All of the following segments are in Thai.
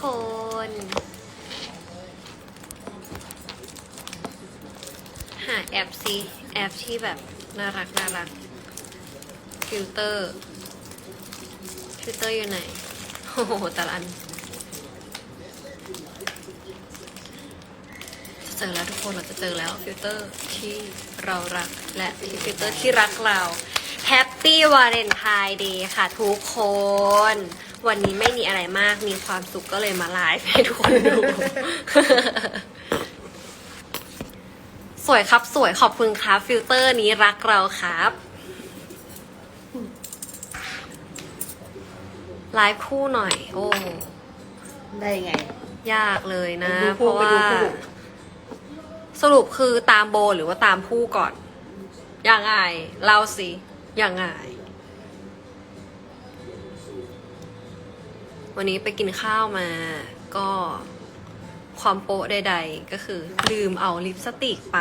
คน หาแอปซิแอปที่แบบน่ารักน่ารักฟิลเตอร์ฟิลเตอร์อยู่ไหน โอ้โหแต่ละอันจะเจอแล้วทุกคนเราจะเจอแล้วฟิลเตอร์ที่เรารักและฟิลเตอร์ที่รักเราแฮปปี้วาเลนไทน์ดย์ค่ะทุกคน วันนี้ไม่มีอะไรมาก มีความสุขก็เลยมาไลฟ์ให้ทุกคนดู สวยครับสวยขอบคุณครับฟิลเตอร์นี้รักเราครับไลฟ์คู่หน่อย โอ้ ได้ไง ยากเลยนะดูเพคู่ราะไปว่าดูคู่สรุปคือตามโบหรือว่าตามผู้ก่อนยังไงเล่าสิยังไง วันนี้ไปกินข้าวมาก็ความโป๊ะใดๆ ก็คือลืมเอาลิปสติกไป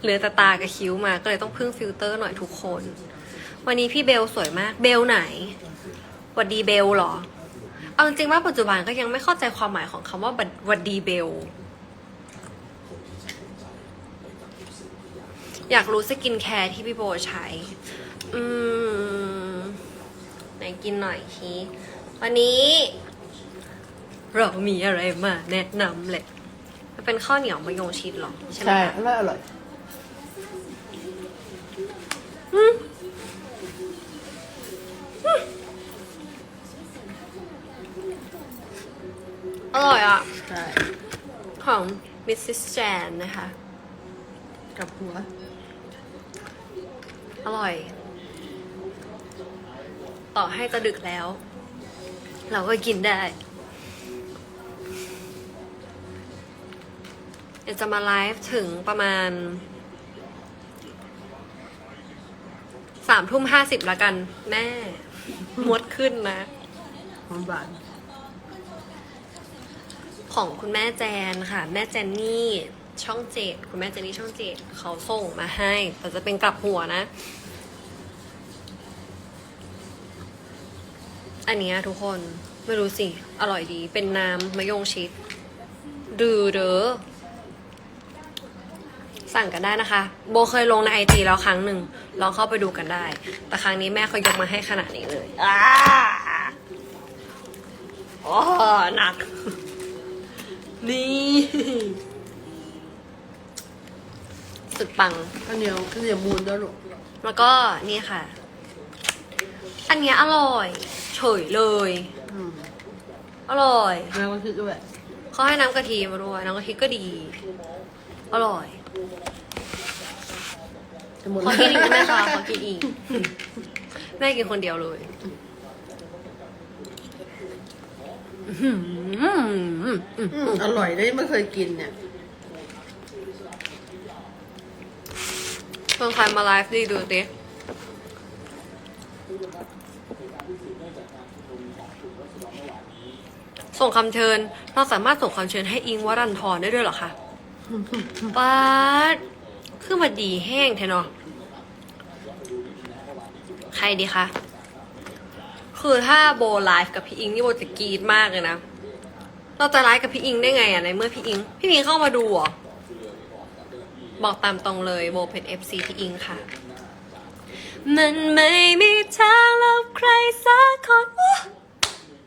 เหลือแต่ตากับคิ้วมาก็เลยต้องพึ่งฟิลเตอร์หน่อยทุกคน วันนี้พี่เบลสวยมากเบลไหนหวัดดีเบลเหรอ เอาจริงๆว่าปัจจุบันก็ยังไม่เข้าใจความหมายของคำว่าหวัดดีเบล อยากรู้สกินแคร์ที่พี่โบใช้ อืม ไหนกินหน่อยที วันนี้ เรามีอะไรมาแนะนำแหละมันเป็นข้าวเหนียวมะยงชิดเหรอ ใช่ไหมใช่คะอร่อยอร่อยอร่อยอะ ใช่ของ Mrs. Jan นะคะ กับหัว อร่อย ต่อให้จะดึกแล้ว เราก็กินได้เดี๋ยวจะมาไลฟ์ถึงประมาณสามทุ่มห้าสิบละกัน แม่ มดขึ้นนะหอมหวานของคุณแม่แจนค่ะ แม่แจนนี่ช่องเจ็ดคุณแม่แจนนี่ช่องเจ็ดเขาส่งมาให้ แต่จะเป็นกลับหัวนะ อันเนี้ยทุกคนไม่รู้สิ อร่อยดีเป็นน้ำมะยงชิดดือเด้อสั่งกันได้นะคะ โบเคยลงในไอจีแล้วครั้งหนึ่ง ลองเข้าไปดูกันได้ แต่ครั้งนี้แม่เขายกมาให้ขนาดนี้เลยอ้าโอ้หนัก นี่สุดปังข้าวเหนียวข้าวเหนียวมูนด้วยลูกแล้วก็นี่ค่ะ อันเนี้ยอร่อย เฉยเลย อืมอร่อย แล้วก็คิดด้วยเขาให้น้ำกะทิมาด้วย น้ำกะทิก็ดี อร่อยจะหมดขอกินอีกได้ไหมคะขอกินอีกแม่กินคนเดียวเลยอื้อหืออื้อหืออืมอร่อยเลยไม่เคยกินเนี่ยเพิ่งใครมาไลฟ์ดีดูดิ ส่งคำเชิญ เราสามารถส่งคำเชิญให้อิงวรันทรได้ด้วยเหรอคะป๊าดคือมาดีแห้งแทเนาะใครดีคะ คือถ้าโบไลฟ์กับพี่อิงนี่โบจะกรีดมากเลยนะ เราจะไลฟ์กับพี่อิงได้ไงอะในเมื่อพี่อิง พี่อิงเข้ามาดูเหรอ บอกตามตรงเลยโบเป็น FC พี่อิงค่ะ มันไม่มีทางแล้วใครสักคน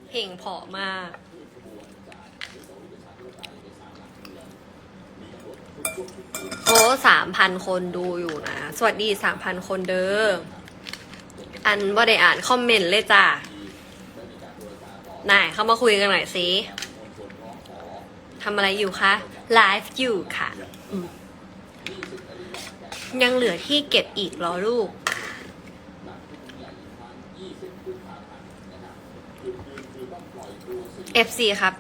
เพลงเพราะมาก โอ้สามพันคนดูอยู่นะ สวัสดีสามพันคนเด้อ อันว่าได้อ่านคอมเมนต์เลยจ้ะนายเข้ามาคุยกันหน่อยสิทำอะไรอยู่คะไลฟ์อยู่ค่ะ ยังเหลือที่เก็บอีกหรอลูก FC ครับ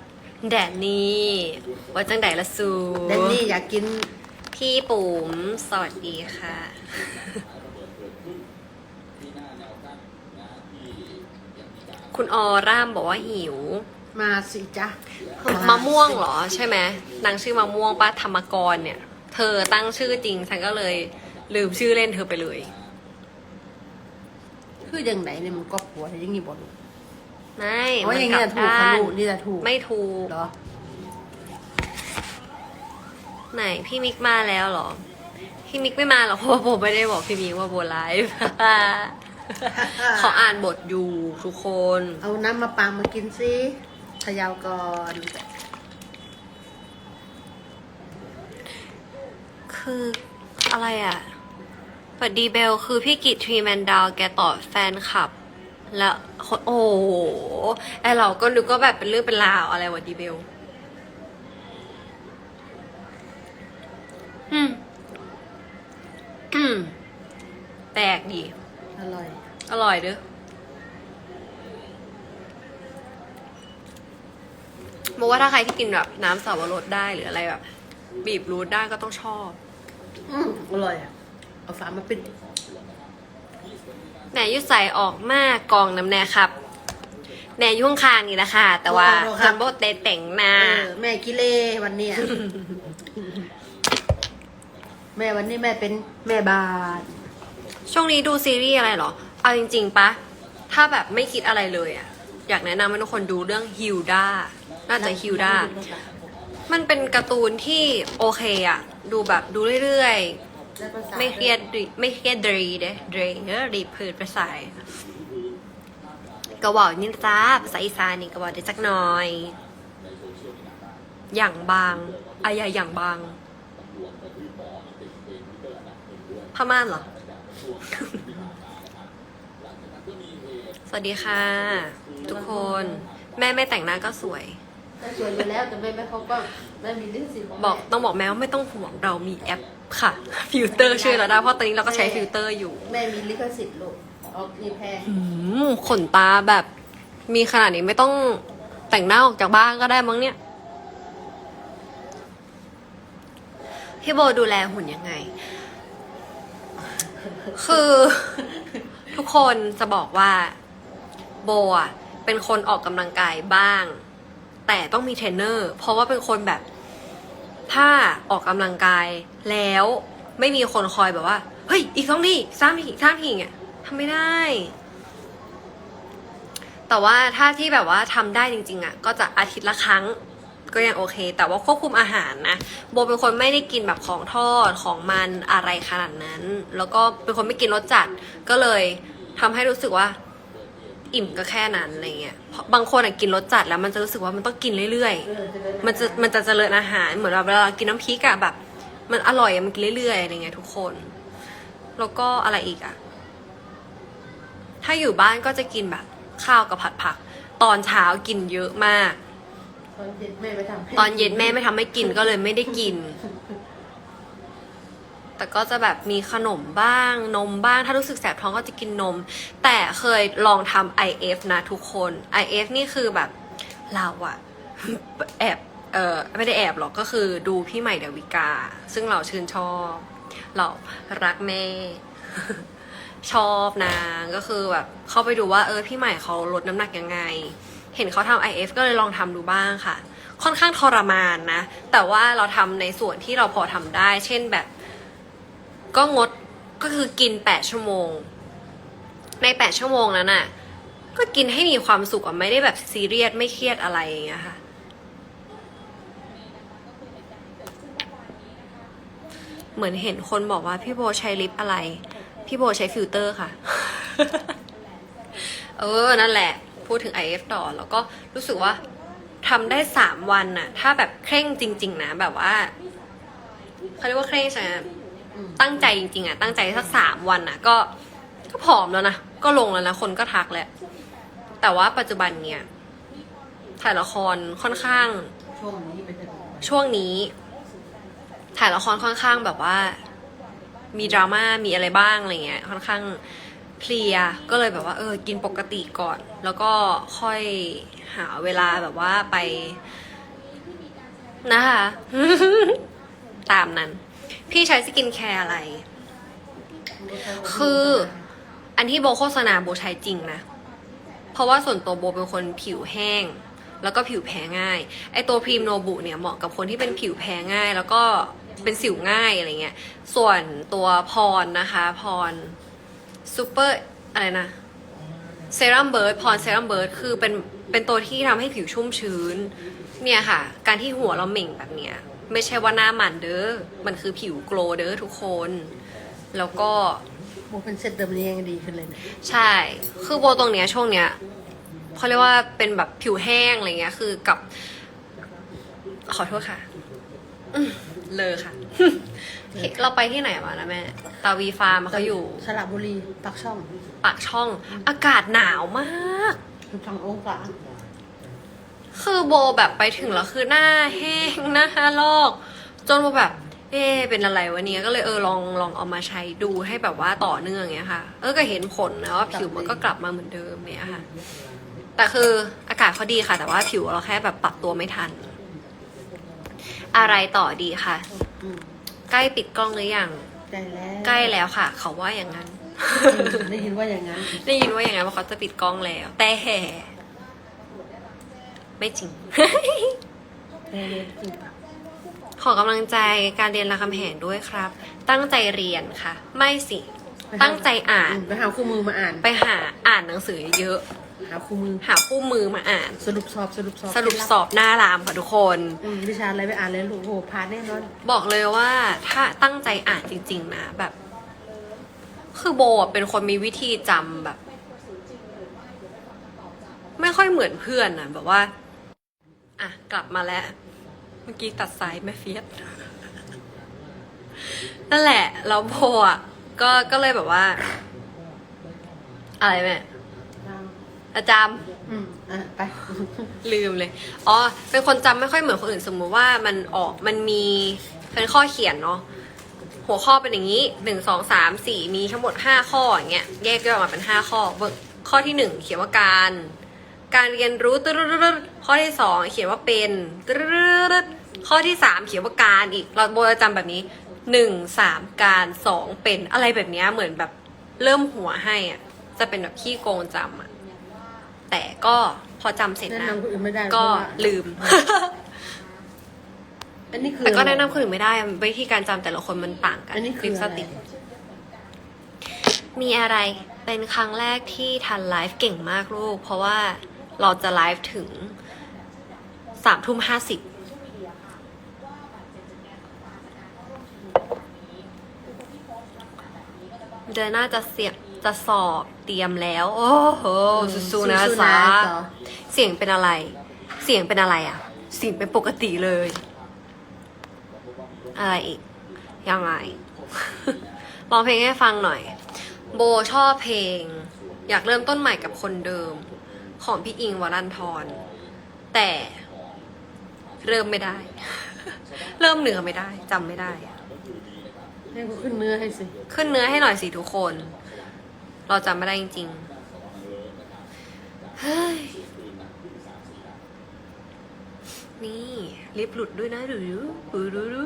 แดดนี่ว่าจังไดละสูแดนนี่อยากกินพี่ปุ๋มสวัสดีค่ะ คุณออร่ามบอกว่าหิว มาสิจ๊ะมะม่วงเหรอใช่ไหมนางชื่อมะม่วงป้าธรรมกรเนี่ย เธอตั้งชื่อจริงฉันก็เลยลืมชื่อเล่นเธอไปเลย คือยังไหนเนี่ยมันก็ผัวแต่ยังงี้บ่ลูก ไม่เพราะมันอย่างกลัเงี้ยบถูกด้าค่ะนลูกนี่แหละถูก ไม่ถูกเหรอ ไหนพี่มิกมาแล้วเหรอ พี่มิกไม่มาหรอกเพราะว่าผมไม่ได้บอกพี่มิกว่าโบไลฟ์เขาอ่านบทอยู่ทุกคน เอาน้ำมะปรางมากินสิเขยาวก่อนคืออะไรอะสวัสดีเบลคือพี่กิตทรีแมนดาวแกตอบแฟนคลับ แล้ว คนโอ้โหไอเราก็นึกว่าแบบเป็นเรื่องเป็นราวอะไรวะดีเบลอืมอืมแปลกดี อร่อย อร่อยเด้อบอกว่าถ้าใครที่กินแบบน้ำสับปะรดได้หรืออะไรแบบ บีบรูทได้ก็ต้องชอบ อืมอร่อยอะ เอาฝามาปิด แหนยุใส่ออกมากกองน้ำแน่ครับแหนอยุ่ข้างคางนี่นะคะแต่ว่าโอ้โหครับจำโบเตแต่งหน้า เออแม่กิเลวันเนี้ยแม่วันนี้แม่เป็นแม่บ้านช่วงนี้ดูซีรีส์อะไรเหรอ เอาจริง ๆปะ ถ้าแบบไม่คิดอะไรเลยอะอยากแนะนำให้ทุกคนดูเรื่องฮิลดาน่าจะฮิลดา มันเป็นการ์ตูนที่โอเคอะดูแบบดูเรื่อย ๆไม่เครียดดิไม่เครียดดรีเด้ดรีเออรีบพืดไปใส่กระบอกนินจ้าภาษาอีสานนี่กระบอกได้จักหน่อย อย่างบางอายาอย่างบาง พม่านเหรอ สวัสดีค่ะ ทุกคน แม่ไม่แต่งหน้าก็สวยก็สวยอยู่แล้วแต่แม่ไม่เขาก็แม่มีลิขสิทธิ์ขงบอกแม่ต้องบอกแม่ว่าไม่ต้องห่วงเรามีแอป ค่ะ ฟิลเตอร์ช่วยเราได้เพราะตอนนี้เราก็ใช้ฟิลเตอร์อยู่แม่มีลิขสิทธิ์ลูกเอานี่แพงอืมขนตาแบบมีขนาดนี้ไม่ต้องแต่งหน้าออกจากบ้านก็ได้มั้งเนี่ย พี่โบดูแลหุ่นยังไง คือ ทุกคนจะบอกว่า โบอะเป็นคนออกกำลังกายบ้าง แต่ต้องมีเทรนเนอร์ เพราะว่าเป็นคนแบบ ถ้าออกกำลังกายแล้วไม่มีคนคอยแบบว่า เฮ้ย อีกสองทีสามทีสามทีอะทำไม่ได้ แต่ว่าถ้าที่แบบว่าทำได้จริง ๆอะ ก็จะอาทิตย์ละครั้งก็ยังโอเค แต่ว่าควบคุมอาหารนะ โบเป็นคนไม่ได้กินแบบของทอดของมันอะไรขนาดนั้น แล้วก็เป็นคนไม่กินรสจัด ก็เลยทำให้รู้สึกว่า อิ่มก็แค่นั้นอะไรเงี้ยเพราะบางคนอะกินรสจัดแล้วมันจะรู้สึกว่ามันต้องกินเรื่อยๆเออจะเป็นมันจะมันจะเจริญอาหารเหมือนแบบเวลาเรากินน้ำพริกอะแบบ มันอร่อยอะมันกินเรื่อยๆอะไรเงี้ยทุกคน แล้วก็อะไรอีกอะถ้าอยู่บ้านก็จะกินแบบข้าวกับผัดผัก ตอนเช้ากินเยอะมาก ตอนเย็นแม่ไม่ทำให้ตอนเย็นแม่ไม่ทำให้กินก็เลยไม่ได้กิน แต่ก็จะแบบมีขนมบ้างนมบ้าง ถ้ารู้สึกแสบท้องก็จะกินนม แต่เคยลองทำ IF นะทุกคน IF นี่คือแบบเราอะแอบเออไม่ได้แอบหรอกก็คือดูพี่ใหม่ดาวิกา ซึ่งเราชื่นชอบ เรารักแม่ชอบนางก็คือแบบเข้าไปดูว่าเออพี่ใหม่เขาลดน้ำหนักยังไง เห็นเขาทำ IF ก็เลยลองทำดูบ้างค่ะ ค่อนข้างทรมานนะ แต่ว่าเราทำในส่วนที่เราพอทำได้ เช่นแบบ ก็งดก็คือกินแปดชั่วโมง ในแปดชั่วโมงนั้นน่ะ ก็กินให้มีความสุขอะไม่ได้แบบซีเรียสไม่เครียดอะไรอย่างเงี้ยค่ะเหมือนเห็นคนบอกว่าพี่โบใช้ลิปอะไร พี่โบใช้ฟิลเตอร์ค่ะ เออ นั่นแหละ พูดถึง IF ต่อ แล้วก็รู้สึกว่าทำได้สามวันน่ะ ถ้าแบบเคร่งจริง ๆ นะ แบบว่าเขาเรียกว่าเคร่งใช่ไหมอืม ตั้งใจจริงๆอะตั้งใจสักสามวันอะ ก็ก็ผอมแล้วนะ ก็ลงแล้วนะ คนก็ทักแล้ว แต่ว่าปัจจุบันเนี่ยถ่ายละครค่อนข้าง ช่วงนี้เป็นยังไงช่วงนี้ ถ่ายละครค่อนข้างแบบว่า มีดราม่ามีอะไรบ้างอะไรเงี้ย ค่อนข้างเพลียก็เลยแบบว่า เออ กินปกติก่อน แล้วก็ค่อยหาเวลาแบบว่าไปนะคะ ตามนั้น พี่ใช้สกินแคร์อะไร คืออันที่โบโฆษณาโบใช้จริงนะ เพราะว่าส่วนตัวโบเป็นคนผิวแห้ง แล้วก็ผิวแพ้ง่าย ไอตัวพรีมโนบุเนี่ยเหมาะกับคนที่เป็นผิวแพ้ง่าย แล้วก็เป็นสิวง่ายอะไรเงี้ย ส่วนตัวพรนะคะพรซูเปอร์อะไรนะเซรั่มเบิร์ดพรเซรั่มเบิร์ดคือเป็นเป็นตัวที่ทำให้ผิวชุ่มชื้น เนี่ยค่ะ การที่หัวเราเหม่งแบบเนี้ย ไม่ใช่ว่าหน้ามันเด้อ มันคือผิวโกลว์เด้อทุกคน แล้วก็โบเป็นเซตเดิมนี้ยังดีขึ้นเลยนะใช่ คือโบตรงเนี้ยช่วงเนี้ยเขาเรียกว่าเป็นแบบผิวแห้งอะไรเงี้ย คือกับ ขอโทษค่ะอืมเลอค่ะ เราไปที่ไหนมานะแม่ ตาวีฟาร์มเขาอยู่สระบุรีปักช่องปากช่อง อากาศหนาวมาก คือสององศา คือโบแบบไปถึงแล้วคือหน้าแห้งหน้าลอก จนโบแบบ เอ๊ะเป็นอะไรวะเนี่ยก็เลยเออลองลองเอามาใช้ดูให้แบบว่าต่อเนื่องเงี้ยค่ะ เออก็เห็นผลนะว่าผิวมันก็กลับมาเหมือนเดิมเนี้ยค่ะ แต่คืออากาศเขาดีค่ะ แต่ว่าผิวเราแค่แบบปรับตัวไม่ทัน อะไรต่อดีค่ะอืมใกล้ปิดกล้องหรือยังใกล้แล้วใกล้แล้วค่ะ เขาว่าอย่างนั้นอืมได้ยินว่าอย่างนั้น ได้ยินว่าอย่างนั้นว่าเขาจะปิดกล้องแล้ว แต่แห่ ไม่จริงเออจริงปะขอกำลังใจการเรียนรามคำแหงด้วยครับ ตั้งใจเรียนค่ะ ไม่สิ ตั้งใจอ่าน ไปหาคู่มือมาอ่าน ไปหาอ่านหนังสือเยอะหาคู่มือ หาคู่มือมาอ่าน สรุปสอบสรุปสอบสรุปสอบหน้ารามค่ะทุกคน อืมวิชาอะไรไปอ่านเลยลูกโอ้โหพาแน่นอนบอกเลยว่าถ้าตั้งใจอ่านจริง ๆ นะแบบ คือโบอะเป็นคนมีวิธีจำแบบ ไม่ค่อยเหมือนเพื่อนนะแบบว่า อะ กลับมาแล้ว เมื่อกี้ตัดสายแม่เฟียสนั่นแหละแล้วโบอะ ก็ก็เลยแบบว่า อะไรแม่อาจารย์อืมอะไป ลืมเลย อ๋อ เป็นคนจำไม่ค่อยเหมือนคนอื่นสมมุติว่ามันออกมันมีเป็นข้อเขียนเนาะหัวข้อเป็นอย่างนี้หนึ่งสองสามสี่มีทั้งหมดห้าข้ออย่างเงี้ยแยกย่อยออกมาเป็นห้าข้อเบิ่งข้อที่หนึ่งเขียนว่าการ การเรียนรู้ตึ๊ดๆๆข้อที่สองเขียนว่าเป็นตึ๊ดๆๆข้อที่สามเขียนว่าการอีก เราโบจะจำแบบนี้หนึ่งสามการสองเป็นอะไรแบบเนี้ยเหมือนแบบเริ่มหัวให้อะจะเป็นแบบขี้โกงจำอะแต่ก็พอจำเสร็จแนะนะนำคนอื่นไม่ได้ก็เพราะว่าลืมอันนี้คือแต่ก็แนะนำคนอื่นไม่ได้วิธีการจำแต่ละคนมันต่างกันอันนี้คือลิปสอะไรติกมีอะไรเป็นครั้งแรกที่ทันไลฟ์เก่งมากลูก เพราะว่า เราจะไลฟ์ถึงสามทุ่มห้าสิบเดือนหน้าจะเสียจะสอบเตรียมแล้ว โอ้โหสู้ๆนะสู้ๆสาต่อเสียงเป็นอะไร เสียงเป็นอะไรอะ เสียงเป็นปกติเลย อะไรอีก ยังไงร้องเพลงให้ฟังหน่อย โบชอบเพลง อยากเริ่มต้นใหม่กับคนเดิม ของพี่อิงวรันทรแต่เริ่มไม่ได้ เริ่มเหนือไม่ได้จำไม่ได้อะให้กูขึ้นเนื้อให้สิ ขึ้นเนื้อให้หน่อยสิทุกคน เราจำไม่ได้จริงๆเฮ้ยนี่ลิปหลุดด้วยนะดูดูดูดูดู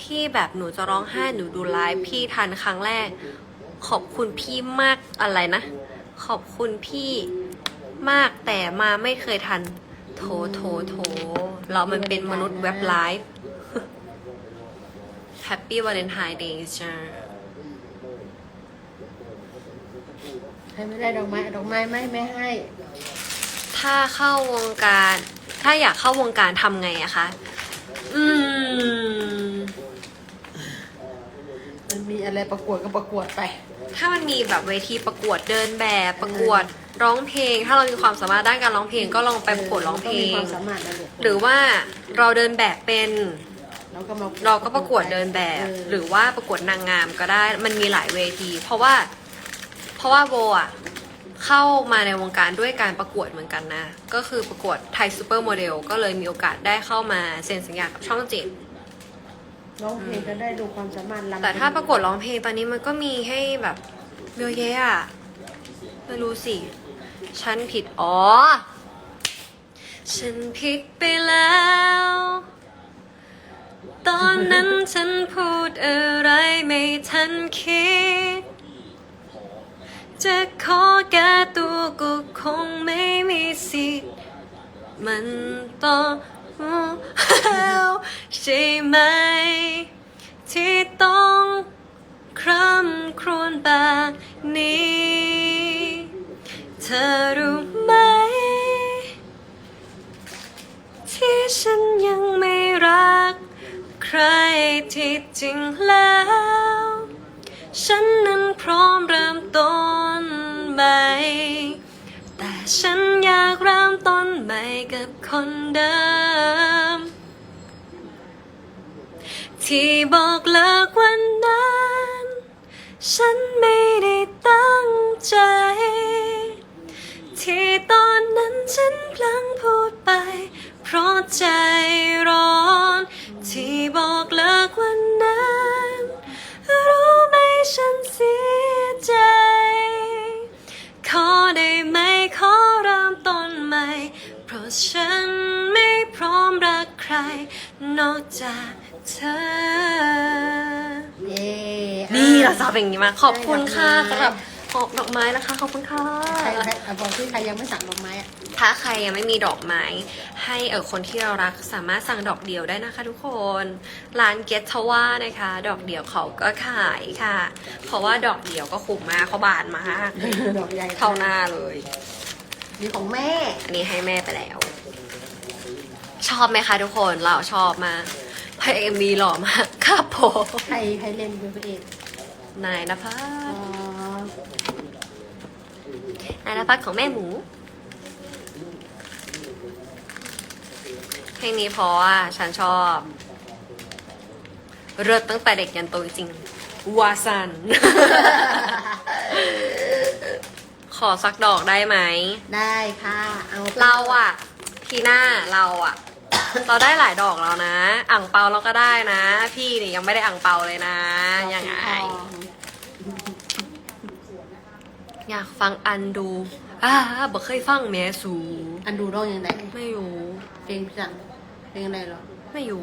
พี่แบบหนูจะร้องไห้หนูดูไลฟ์พี่ทันครั้งแรก ขอบคุณพี่มากอะไรนะ ขอบคุณพี่มากแต่มาไม่เคยทัน โถโถโถ เรามันเป็นมนุษย์เว็บไลฟ์แฮปปี้วาเลนไทน์เดย์จ้าให้ไม่ได้ดอกไม้ดอกไม้ไม่ไม่ให้ ถ้าเข้าวงการ ถ้าอยากเข้าวงการทำไงอะคะ อืม มันมี อะไรประกวดก็ประกวดไป ถ้ามันมีแบบเวทีประกวดเดินแบบประกวดร้องเพลง ถ้าเรามีความสามารถด้านการร้องเพลงก็ลองไปประกวดร้องเพลต้มีคงวามสามารถนะลูกหรือว่าเราเดินแบบเป็นเราก็มาเราก็ประกวดเดินแบบเออหรือว่าประกวดนางงามก็ได้มันมีหลายเวที เพราะว่า เพราะว่าโบอะเข้ามาในวงการด้วยการประกวดเหมือนกันนะ ก็คือประกวดไทยซูเปอร์โมเดลก็เลยมีโอกาสได้เข้ามาเซ็นสัญญากับช่องเจ็ด ร้องเพลงก็ได้ดูความสามารถลำแต่ถ้าประกวดร้องเพลงตอนนี้มันก็มีให้แบบเยอะแยะอะไม่รู้สิ ฉันผิด อ๋อ ฉันผิดไปแล้ว ตอนนั้นฉันพูดอะไรไม่ทันคิด จะขอแก้ตัวก็คงไม่มีสิทธิ์มันต้องแล้ว ใช่ไหม ที่ต้องคร่ำครรวญแบบนี้ เธอรู้ไหม ที่ฉันยังไม่รัก ใครที่จริงแล้ว ฉันนั้นพร้อมเริ่มต้นใหม่แต่ฉันอยากเริ่มต้นใหม่กับคนเดิม ที่บอกเลิกวันนั้น ฉันไม่ได้ตั้งใจ ที่ตอนนั้นฉันพลั้งพูดไป เพราะใจร้อน ที่บอกเลิกวันนั้น รู้ไหมฉันเสียใจ ขอได้ไหมขอเริ่มต้นใหม่ เพราะฉันไม่พร้อมรักใคร นอกจาก เธอ เย้นี่เราชอบอย่างนี้มากขอบคุณค่ะใช่สำหรับหอบดอกไม้นะคะ ขอบคุณค่ะใครใครอะบอกที่ใครยังไม่สั่งดอกไม้อะถ้าใครยังไม่มีดอกไม้ ให้เออคนที่เรารักสามารถสั่งดอกเดียวได้นะคะ ทุกคนร้านเกตทว่านะคะ ดอกเดียวเขาก็ขายค่ะ เพราะว่าดอกเดียวก็คุ้มมากเขาบานมากดอกใหญ่เท่าหน้าเลยนี่ของแม่อันนี้ให้แม่ไปแล้ว ชอบไหมคะทุกคนเราชอบมาก พระเอ็มวีหล่อมากครับผมใครใครเล่นเป็นพระเอกนายนภัอ๋อสนายนภัสของแม่หมู เพลงนี้เพราะว่าฉันชอบเริ่ตั้งแต่เด็กยันโตจริงๆวาซัน ขอสักดอกได้ไหม ได้ค่ะ เอาไปเราอะทีหน้าเราอะ เราได้หลายดอกแล้วนะ อ่างเปาเราก็ได้นะ พี่นี่ยังไม่ได้อ่างเปาเลยนะ ยังไงทองอยากฟังอันดูอ่าบอกเคยฟังแม่สูอันดูร้องยังไงไม่อยู่เพลงสั่งเพลงอะไรหรอ ไม่อยู่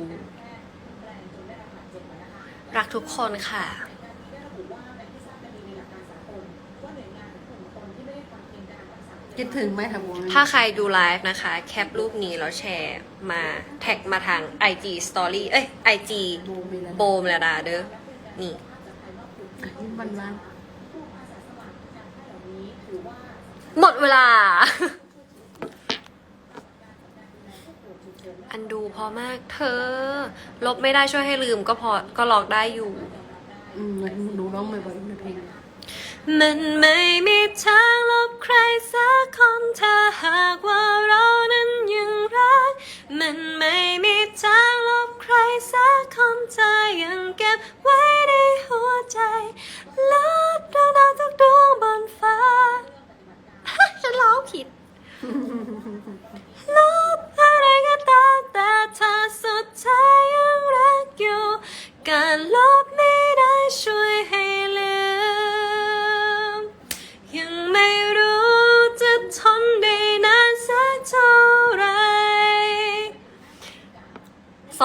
รักทุกคนค่ะ คิดถึงไหมทำบุญถ้าใครดูไลฟ์นะคะ แคปรูปนี้แล้วแชร์มาแท็กมาทาง IG Story เอ้ย IG บูมีแล้วโบมลดาเด้อ นี่ยิ้มวันวันหมดเวลา อันดูพอมากเธอ ลบไม่ได้ช่วยให้ลืมก็พอ ก็ลอกได้อยู่ อืมดูร้องบ่อยๆในเพลง มันไม่มีทางลบใครสักคนถ้าหากว่าเรานั้นยังรัก มันไม่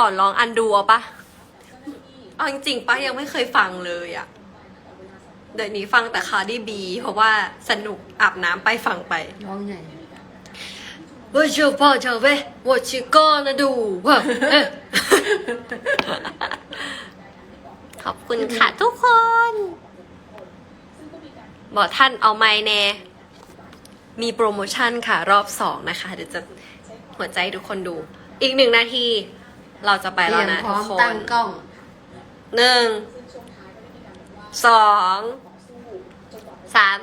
อนร้องอันดูเอาปะเอาจริงๆปะยังไม่เคยฟังเลยอะเดี๋ยวนี้ฟังแต่คาร์ดิบี เพราะว่าสนุกอาบน้ำไปฟังไปร้องไงว่าเชื่อพ่อเชื่อเว้ยว่าชิโก้นะดูว่าขอบคุณค่ะทุกคน บอกท่านเอาไม้แน่ มีโปรโมชั่นค่ะรอบสองนะคะ เดี๋ยวจะหัวใจทุกคนดู อีกหนึ่งนาที เราจะไปเตรีแล้วยมนะพร้ทุอกมคตั้นงกล้อง หนึ่งสองสาม